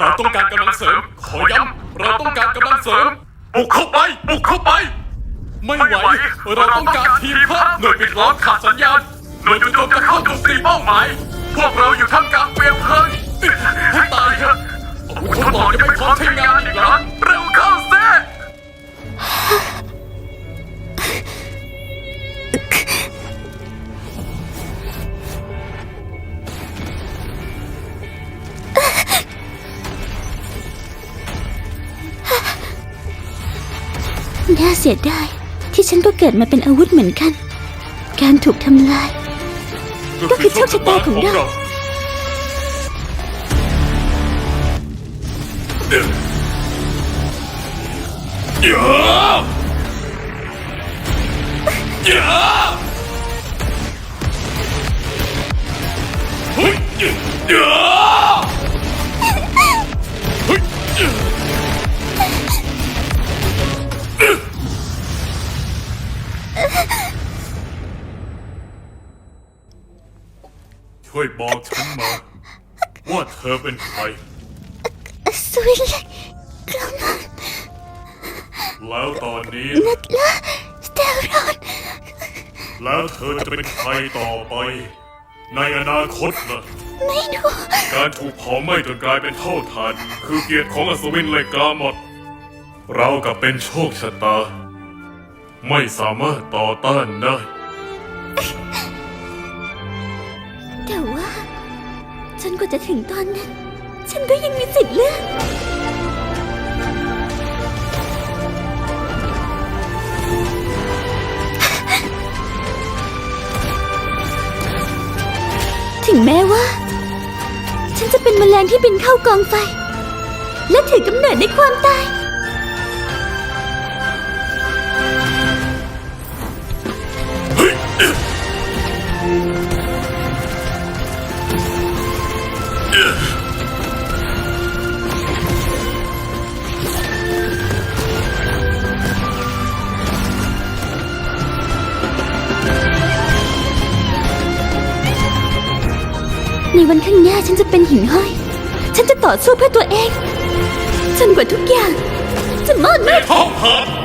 เราต้องการกำลังเสริม ขอย้ำเราต้องการกำลังเสริม บุกเข้าไป บุกเข้าไป ไม่ไหว เราต้องการทีมเพิ่มหน่วยปิดล้อมขาดสัญญาณ หน่วยจู่โจมจะเข้าโจมตีเป้าหมาย พวกเราอยู่ท่ามกลางเปลวเพลิงให้ตายเถอะอาวุธทดลองยังไม่พร้อมใช้งานอีกเหรอเร็ว น่าเสียดายที่ฉันก็เกิดมาเป็นอาวุธเหมือนกัน การถูกทำลาย ก็คือโชคชะตาของเรา เดี๋ยวเดี๋ยวเดี๋ยวเฮ้ยเดี๋ยว ช่วยบอกฉันมา ว่าเธอเป็นใครสวินเล็กกระมังแล้วตอนนี้ นักล่าสเตลรอนแล้วเธอจะเป็นใครต่อไป ในอนาคตล่ะ ไม่รู้การถูกเผาไหม้จนกลายเป็นเท่าฐาน คือเกียรติของอัศวินเลกาหมด เรากับเป็นโชคชะตา ไม่สามารถต่อต้านได้ กว่าจะถึงตอนนั้น ฉันก็ยังมีสิทธิ์เลือกถึงแม้ว่า ฉันจะเป็นแมลงที่บินเข้ากองไฟ และถือกำเนิดในความตาย ในวันข้างหน้าฉันจะเป็นหิ่งห้อย ฉันจะต่อสู้เพื่อตัวเอง จนกว่าทุกอย่าง จะมอดไหม้ท้องหา